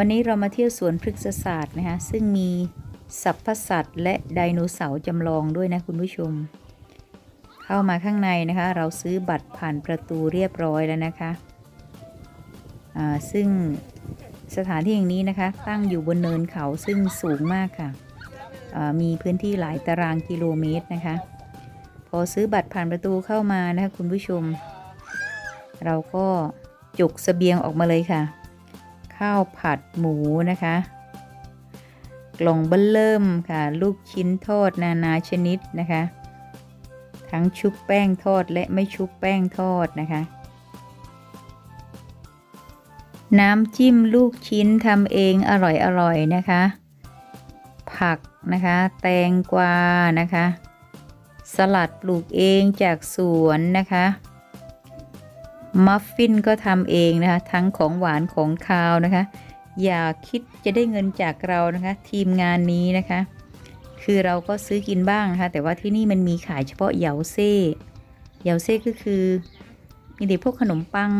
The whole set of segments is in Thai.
วันนี้เรามาเที่ยวสวนพฤกษศาสตร์นะคะซึ่งมีสัพพสัตว์และไดโนเสาร์จำลองด้วยนะคุณผู้ชม เข้ามาข้างในนะคะ เราซื้อบัตรผ่านประตูเรียบร้อยแล้วนะคะซึ่งสถานที่อย่างนี้นะคะ ตั้งอยู่บนเนินเขาซึ่งสูงมากค่ะมีพื้นที่หลายตารางกิโลเมตรนะคะ พอซื้อบัตรผ่านประตูเข้ามานะคะคุณผู้ชม เราก็จุกเสบียงออกมาเลยค่ะ ข้าวผัดหมูนะคะ กล่องเบิ้ลเริ่มค่ะ ลูกชิ้นทอดนานาชนิดนะคะ ทั้งชุบแป้งทอดและไม่ชุบแป้งทอดนะคะ น้ำจิ้มลูกชิ้นทำเองอร่อยๆนะคะ ผักนะคะ แตงกวานะคะ สลัดปลูกเองจากสวนนะคะ มัฟฟินก็ทำเองนะคะ ทั้งของหวานของคาวนะคะ อย่าคิดจะได้เงินจากเรานะคะ ทีมงานนี้นะคะ คือเราก็ซื้อกินบ้างนะคะ แต่ว่าที่นี่มันมีขายเฉพาะเหยาเซ่เหยาเซ่ก็คือมีเด็กพวกขนมปัง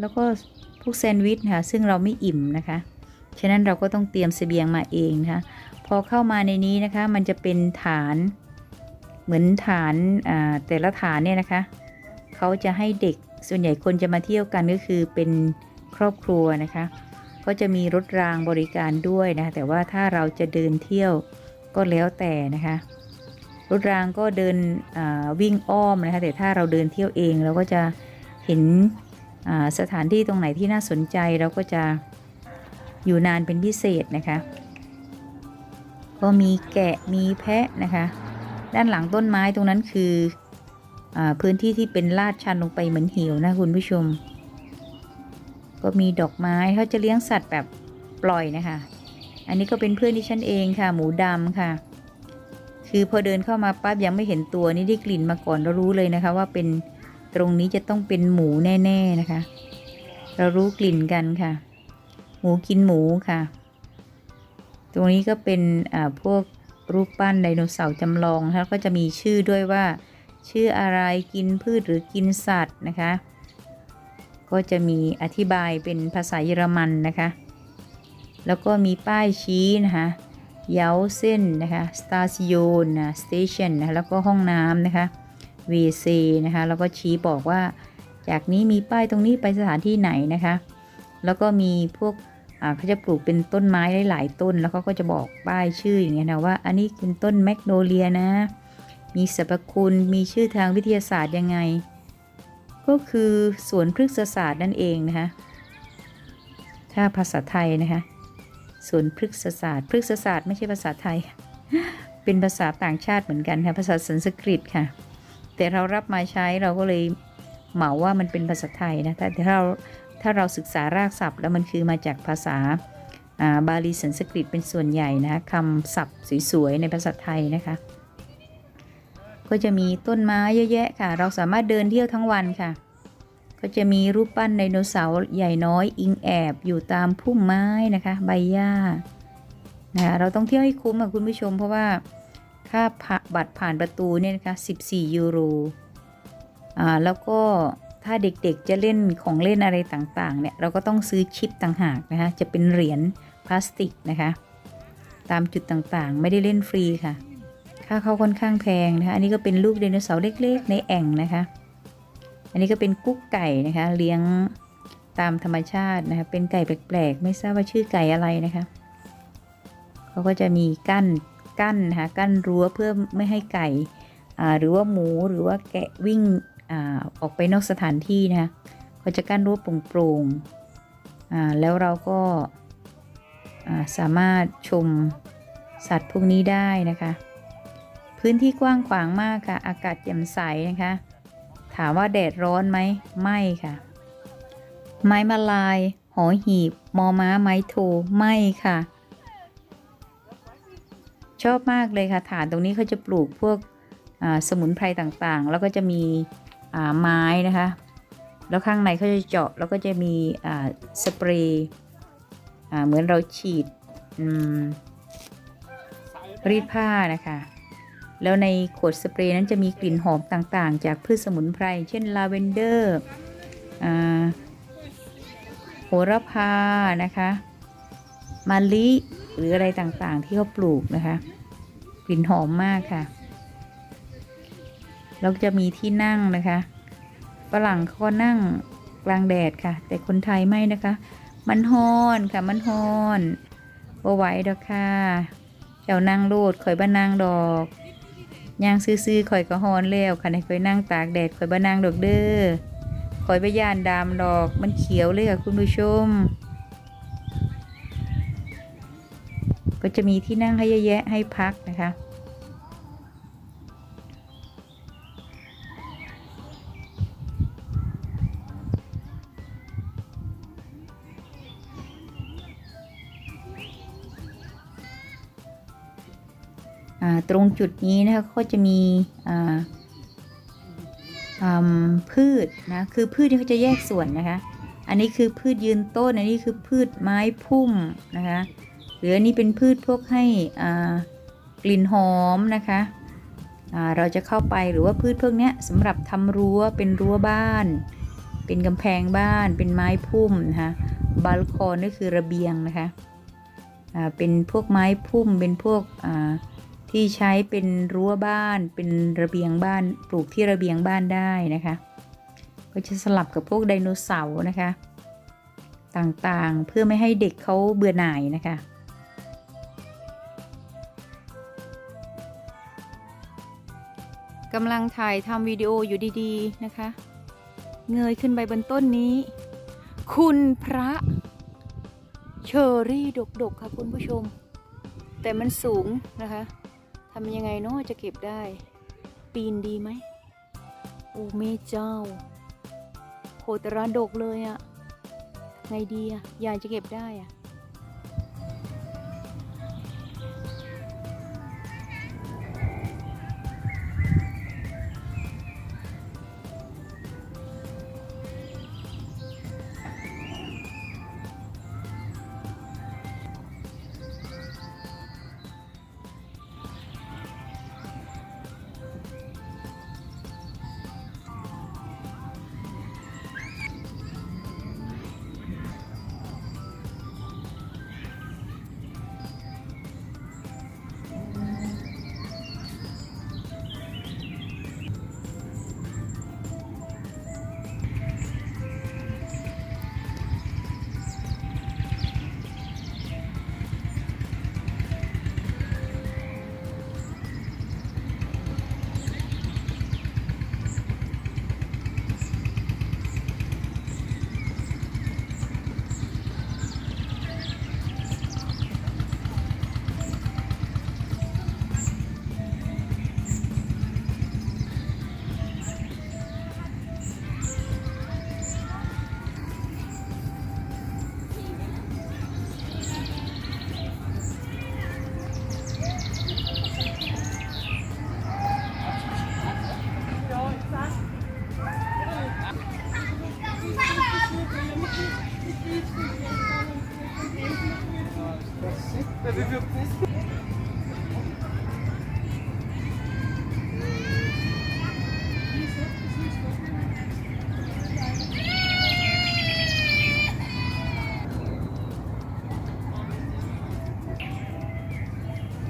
แล้วก็พวกแซนด์วิชค่ะ ซึ่งเราไม่อิ่มนะคะ ฉะนั้นเราก็ต้องเตรียมเสบียงมาเองนะคะ พอเข้ามาในนี้นะคะ มันจะเป็นฐานเหมือนฐานอ่าแต่ละฐานเนี่ยนะคะ เขาจะให้เด็ก ส่วนใหญ่คนจะมาเที่ยวกันก็คือเป็นครอบครัวนะคะ ก็จะมีรถรางบริการด้วยนะคะแต่ว่าถ้าเราจะเดินเที่ยวก็แล้วแต่นะคะ รถรางก็เดินวิ่งอ้อมนะคะแต่ถ้าเราเดินเที่ยวเองเราก็จะเห็นสถานที่ตรงไหนที่น่าสนใจเราก็จะอยู่นานเป็นพิเศษนะคะ ก็มีแกะมีแพะนะคะ ด้านหลังต้นไม้ตรงนั้นคือ พื้นที่ที่เป็นลาดชันลงไปเหมือนหิวนะคุณผู้ชม ก็มีดอกไม้เขาจะเลี้ยงสัตว์แบบปล่อยนะคะ อันนี้ก็เป็นเพื่อนที่ฉันเองค่ะ หมูดำค่ะ คือพอเดินเข้ามาปั๊บยังไม่เห็นตัวนี่ได้กลิ่นมาก่อนเรารู้เลยนะคะ ว่าเป็นตรงนี้จะต้องเป็นหมูแน่ ๆนะคะ เรารู้กลิ่นกันค่ะ หมูกินหมูค่ะ ตรงนี้ก็เป็นพวกรูปปั้นไดโนเสาร์จำลองแล้วก็จะมีชื่อด้วยว่า ชื่ออะไรกินพืชหรือกินสัตว์นะคะ ก็จะมีอธิบายเป็นภาษาเยอรมันนะคะ แล้วก็มีป้ายชี้นะคะเยาเส้นนะคะสตาซิโ n นะสเตชันนะแล้วก็ห้องน้ำนะคะ WC นะคะแล้วก็ชี้บอกว่า จากนี้มีป้ายตรงนี้ไปสถานที่ไหนนะคะ แล้วก็มีพวกเขาจะปลูกเป็นต้นไม้หลาย ๆ ต้นแล้วเขาก็จะบอกป้ายชื่ออย่างเงี้ยนะว่า อันนี้เป็นต้นแมกโนเลียนะ มีสรรพคุณมีชื่อทางวิทยาศาสตร์ยังไง ก็คือสวนพฤกษศาสตร์นั่นเองนะคะ ถ้าภาษาไทยนะคะสวนพฤกษศาสตร์พฤกษศาสตร์ไม่ใช่ภาษาไทย เป็นภาษาต่างชาติเหมือนกันค่ะภาษาสันสกฤตค่ะ แต่เรารับมาใช้เราก็เลยเหมาว่ามันเป็นภาษาไทยนะแต่ถ้าเราถ้าเราศึกษารากศัพท์ แล้วมันคือมาจากภาษาาบาลีสันสกฤตเป็นส่วนใหญ่นะคะคำศัพท์สวยๆในภาษาไทยนะคะ ก็จะมีต้นไม้เยอะแยะค่ะ เราสามารถเดินเที่ยวทั้งวันค่ะ ก็จะมีรูปปั้นไดโนเสาร์ใหญ่น้อยอิงแอบอยู่ตามพุ่มไม้นะคะ ใบหญ้านะคะเราต้องเที่ยวให้คุ้มค่ะคุณผู้ชม เพราะว่าค่าผ่าบัตรผ่านประตูเนี่ยนะคะ 14 ยูโรอ่าแล้วก็ถ้าเด็กๆจะเล่นของเล่นอะไรต่างๆเนี่ยเราก็ต้องซื้อชิปต่างหากนะคะจะเป็นเหรียญพลาสติกนะคะ ตามจุดต่างๆ ไม่ได้เล่นฟรีค่ะ ค่าเข้าค่อนข้างแพงนะคะ อันนี้ก็เป็นลูกไดโนเสาร์เล็กๆ ในแอ่งนะคะ อันนี้ก็เป็นกุ๊กไก่นะคะ เลี้ยงตามธรรมชาตินะคะ เป็นไก่แปลกๆ ไม่ทราบว่าชื่อไก่อะไรนะคะเขาก็จะมีกั้นกั้นนะคะกั้นรั้วเพื่อไม่ให้ไก่หรือว่าหมูหรือว่าแกะวิ่งอออกไปนอกสถานที่นะคะเขาจะกั้นรั้วโปร่งๆแล้วเราก็สามารถชมสัตว์พวกนี้ได้นะคะ พื้นที่กว้างขวางมากค่ะ อากาศแจ่มใสนะคะ ถามว่าแดดร้อนไหม ไม่ค่ะ ไม้มาลาย หอหีบ มอม้า ไม้โทไม่ค่ะ ชอบมากเลยค่ะ ฐานตรงนี้เขาจะปลูกพวกสมุนไพรต่างๆ แล้วก็จะมีไม้นะคะ แล้วข้างในเขาจะเจาะ แล้วก็จะมีสเปรย์เหมือนเราฉีดรีดผ้านะคะ แล้วในขวดสเปรย์นั้นจะมีกลิ่นหอมต่างๆ จากพืชสมุนไพร เช่นลาเวนเดอร์โหระพานะคะมะลิหรืออะไรต่างๆ ที่เขาปลูกนะคะกลิ่นหอมมากค่ะแล้วจะมีที่นั่งนะคะฝรั่งเขาก็นั่งกลางแดดค่ะ แต่คนไทยไม่นะคะ มันฮอนค่ะมันฮอนบ่ไหวดอกค่ะเจ้านั่งโลดข่อยบ้านั่งดอก ย่างซื้อๆข่อยก็ฮอนแล้วค่ะในข่อยนั่งตากแดดข่อยบ่นั่งดอกเด้อข่อยไปย่านดามดอกมันเขียวเลยค่ะคุณผู้ชม ก็จะมีที่นั่งให้เยอะแยะให้พักนะคะ ตรงจุดนี้นะคะก็จะมีพืชนะคือพืชที่เขาจะแยกส่วนนะคะ อันนี้คือพืชยืนต้นอันนี้คือพืชไม้พุ่มนะคะหรืออันนี้เป็นพืชพวกให้กลิ่นหอมนะคะเราจะเข้าไปหรือว่าพืชพวกเนี้ยสำหรับทำรั้วเป็นรั้วบ้าน เป็นกำแพงบ้านเป็นไม้พุ่มนะคะบาลคอนก็คือระเบียงนะคะเป็นพวกไม้พุ่มเป็นพวก ที่ใช้เป็นรั้วบ้านเป็นระเบียงบ้านปลูกที่ระเบียงบ้านได้นะคะ ก็จะสลับกับพวกไดโนเสาร์นะคะ ต่างๆเพื่อไม่ให้เด็กเขาเบื่อหน่ายนะคะกำลังถ่ายทำวิดีโออยู่ดีๆนะคะ เงยขึ้นไปบนต้นนี้ คุณพระเชอรี่ดกๆค่ะคุณผู้ชม แต่มันสูงนะคะ ทำยังไงเนาะจะเก็บได้ ปีนดีไหมโอ้เมเจ้าโหตระดกเลยอะไงดีอะอยากจะเก็บได้อะ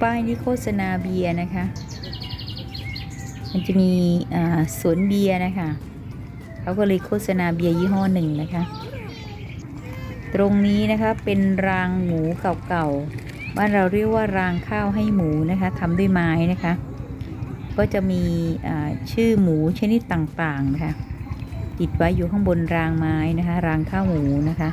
ป้ายนี้โฆษณาเบียร์นะคะ มันจะมีสวนเบียร์นะคะ เขาก็เลยโฆษณาเบียร์ยี่ห้อหนึ่งนะคะ ตรงนี้นะคะเป็นรางหมูเก่าๆ บ้านเราเรียกว่ารางข้าวให้หมูนะคะทำด้วยไม้นะคะ ก็จะมีชื่อหมูชนิดต่างๆนะคะ ติดไว้อยู่ข้างบนรางไม้นะคะ รางข้าวหมูนะคะ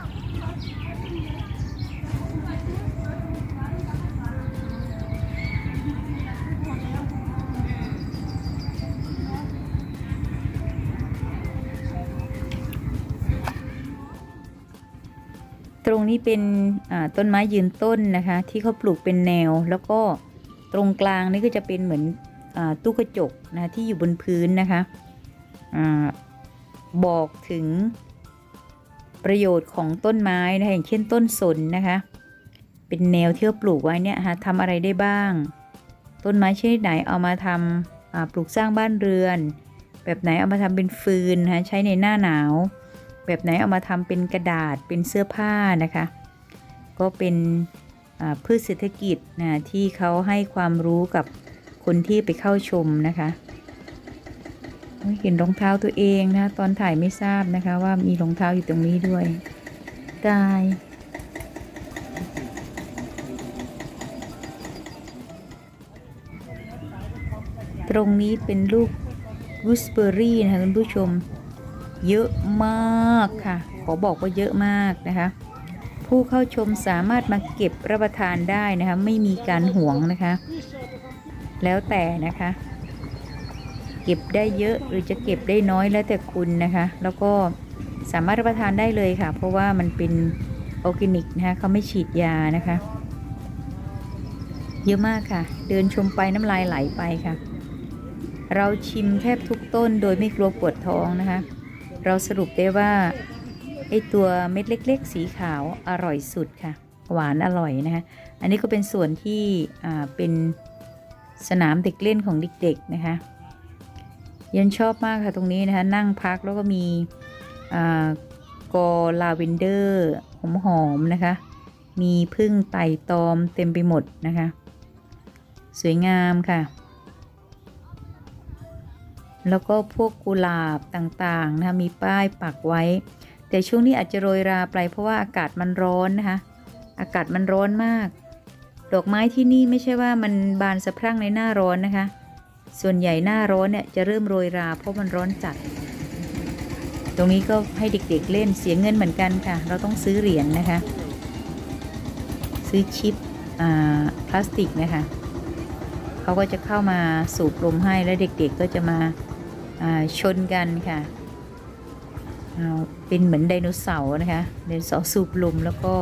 นี้เป็นต้นไม้ยืนต้นนะคะ ที่เขาปลูกเป็นแนว แล้วก็ตรงกลางนี่ก็จะเป็นเหมือนอตู้กระจกนะที่อยู่บนพื้นนะคะอาบอกถึงประโยชน์ของต้นไม้นะคะอย่างเช่นต้นสนนะคะ เป็นแนวที่เขาปลูกไว้เนี่ยฮะทำอะไรได้บ้าง ต้นไม้ชนิดไหนเอามาทำปลูกสร้างบ้านเรือน แบบไหนเอามาทำเป็นฟืนนะคะใช้ในหน้าหนาว แบบไหนเอามาทำเป็นกระดาษเป็นเสื้อผ้านะคะ ก็เป็นพืชเศรษฐกิจนะที่เขาให้ความรู้กับคนที่ไปเข้าชมนะคะเห็นรองเท้าตัวเองนะตอนถ่ายไม่ทราบนะคะ ว่ามีรองเท้าอยู่ตรงนี้ด้วยตายตรงนี้เป็นลูกกูสเบอรี่นะคะคุณผู้ชม เยอะมากค่ะ ขอบอกว่าเยอะมากนะคะ ผู้เข้าชมสามารถมาเก็บรับประทานได้นะคะ ไม่มีการหวงนะคะ แล้วแต่นะคะ เก็บได้เยอะหรือจะเก็บได้น้อยแล้วแต่คุณนะคะ แล้วก็สามารถรับประทานได้เลยค่ะ เพราะว่ามันเป็นออร์แกนิกนะคะเขาไม่ฉีดยานะคะ เยอะมากค่ะ เดินชมไปน้ำลายไหลไปค่ะ เราชิมแทบทุกต้นโดยไม่กลัวปวดท้องนะคะ เราสรุปได้ว่าไอตัวเม็ดเล็ก ๆ สีขาวอร่อยสุดค่ะ หวานอร่อยนะคะอันนี้ก็เป็นส่วนที่เป็นสนามเด็กเล่นของเด็กๆนะคะยันชอบมากค่ะตรงนี้นะคะนั่งพักแล้วก็มีอ่ากอลาเวนเดอร์หอมๆนะคะ มีพึ่งไต่ตอมเต็มไปหมดนะคะ สวยงามค่ะ แล้วก็พวกกุหลาบต่างๆนะคะมีป้ายปักไว้ แต่ช่วงนี้อาจจะโรยราไปเพราะว่าอากาศมันร้อนนะคะอากาศมันร้อนมาก ดอกไม้ที่นี่ไม่ใช่ว่ามันบานสะพรั่งในหน้าร้อนนะคะ ส่วนใหญ่หน้าร้อนเนี่ยจะเริ่มโรยราเพราะมันร้อนจัด ตรงนี้ก็ให้เด็กๆเล่นเสียเงินเหมือนกันค่ะ เราต้องซื้อเหรียญนะคะ ซื้อชิปอ่าพลาสติกนะคะเขาก็จะเข้ามาสูบลมให้แล้วเด็กๆก็จะมา ชนกันค่ะเป็นเหมือนไดโนเสาร์นะคะไดโนเสาร์สูบลมแล้วก็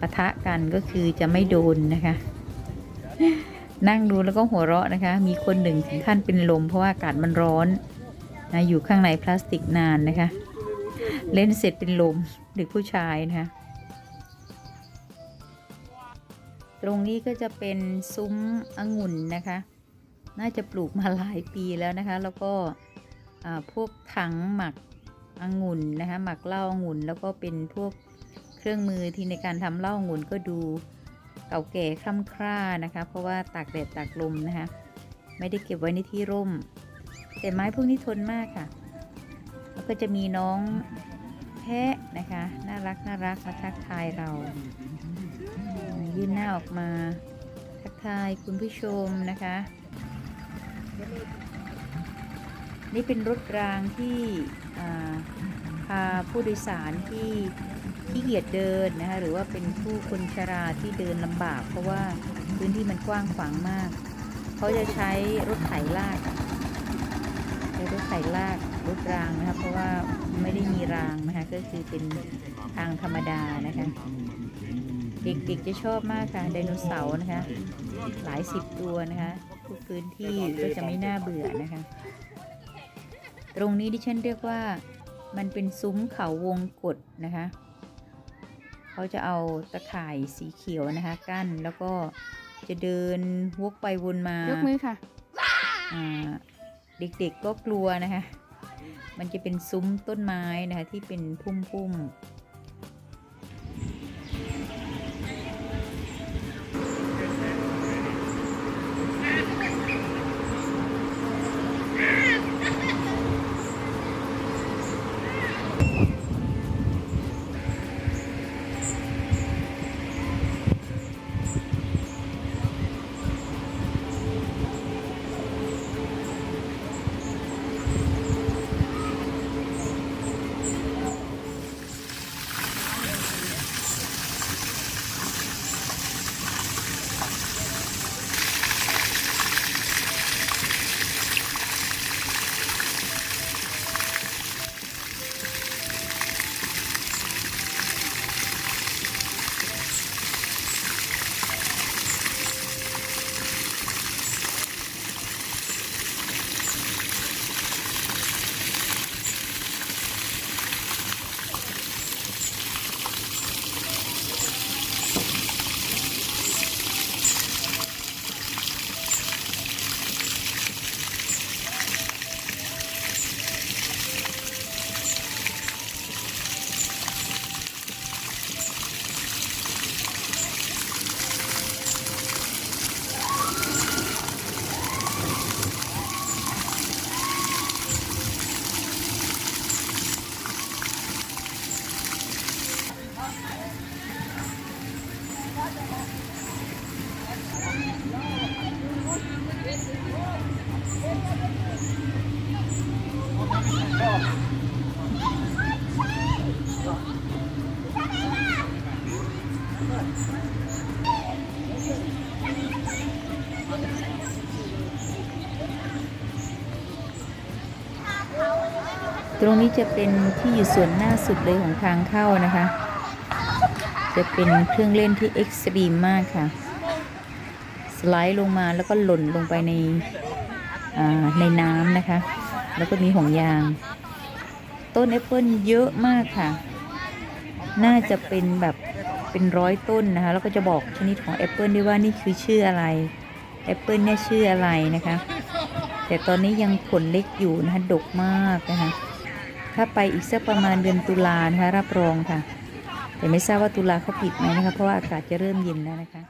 ปะทะกันก็คือจะไม่โดนนะคะ นั่งดูแล้วก็หัวเราะนะคะ มีคนหนึ่งถึงขั้นเป็นลมเพราะว่าอากาศมันร้อนนะอยู่ข้างในพลาสติกนานนะคะ เล่นเสร็จเป็นลมเด็กผู้ชายนะคะ ตรงนี้ก็จะเป็นซุ้มองุ่นนะคะ น่าจะปลูกมาหลายปีแล้วนะคะ แล้วก็ พวกถังหมักองุ่นนะคะหมักเหล้าองุ่นแล้วก็เป็นพวกเครื่องมือที่ในการทำเหล้าองุ่นก็ดูเก่าแก่คร่ำคร่านะคะ เพราะว่าตากแดดตากลมนะคะไม่ได้เก็บไว้ในที่ร่ม แต่ไม้พวกนี้ทนมากค่ะ แล้วก็จะมีน้องแพะนะคะ น่ารักน่ารักมาทักทายเรา ยื่นหน้าออกมา ทักทายคุณผู้ชมนะคะ นี่เป็นรถรางที่พาผู้โดยสารที่ที่เกียจเดินนะคะหรือว่าเป็นผู้คนชราที่เดินลำบาก เพราะว่าพื้นที่มันกว้างขวางมาก เขาจะใช้รถไถลากใช้รถไถลากรถรางนะคะเพราะว่าไม่ได้มีรางนะคะก็คือเป็นทางธรรมดานะคะเด็กๆจะชอบมากค่ะไดโนเสาร์นะคะ หลายสิบตัวนะคะทุกพื้นที่ก็จะไม่น่าเบื่อนะคะ ตรงนี้ดิฉันเรียกว่ามันเป็นซุ้มเขาวงกฏนะคะ เขาจะเอาตะข่ายสีเขียวนะคะกั้นแล้วก็จะเดินวกไปวนมายกมือค่ะอ่าเด็กๆก็กลัวนะคะ มันจะเป็นซุ้มต้นไม้นะคะที่เป็นพุ่มๆ ตรงนี้จะเป็นที่อยู่ส่วนหน้าสุดเลยของทางเข้านะคะ จะเป็นเครื่องเล่นที่เอ็กซ์ตรีมมากค่ะ สไลด์ลงมาแล้วก็หล่นลงไปในในน้ำนะคะ แล้วก็มีห่วงยาง ต้นแอปเปิลเยอะมากค่ะ น่าจะเป็นแบบเป็นร้อยต้นนะคะ แล้วก็จะบอกชนิดของแอปเปิลด้วยว่านี่คือชื่ออะไรแอปเปิลเนี่ยชื่ออะไรนะคะ แต่ตอนนี้ยังผลเล็กอยู่นะคะ ดกมากนะคะ ถ้าไปอีกสักประมาณเดือนตุลานะคะรับรองค่ะ แต่ไม่ทราบว่าตุลาเขาปิดไหมนะคะ เพราะว่าอากาศจะเริ่มเย็นแล้วนะคะ